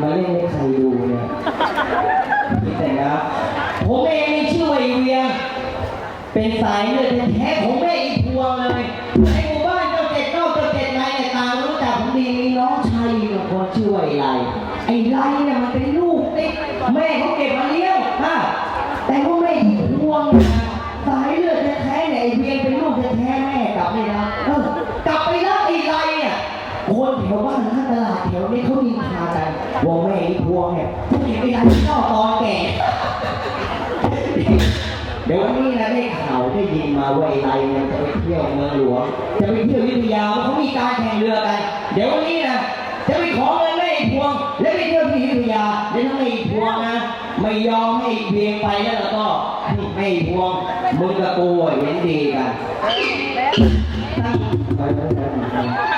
มาเล่นให้ใครดูเนี่ยพี่แต่ะผมเองชื่อว่าอีเวียง เป็นสายเลือดแท้ของแม่อี ไอ้ไรไอ้ไรเนี่ยมันเป็นลูกติดแม่เขาเก็บมาเลี้ยงฮะแต่ว่าแม่อีพวงเนี่ยสายเลือดแท้ๆเนี่ยไอ้เพียงเป็นลูกแท้ๆแม่กลับไม่ได้เออกลับไปรักไอ้ไรเนี่ยคนแถวบ้านข้างตลาดแถวนี้เขามีพากันว่าแม่อีพวงเนี่ยผู้หญิงไอ้ไรเจ้าตอนแก่เดี๋ยววันนี้นะได้ข่าวได้ยินมาว่าไอ้ไรมันจะไปเที่ยวเมืองหลวงจะไปเที่ยวอยุธยาว่าเขามีการแข่งเรือกัน เดี๋ยววันนี้นะจะไปขอเงินแม่ไอ้พวง เจ้าพี่ยวที่อยุธยาแล้วถ้าไม่พวงนะ ไม่ยอมให้เพียงไปแล้วก็ไม่พวงมึงกับกูเห็นดีกันตั้ง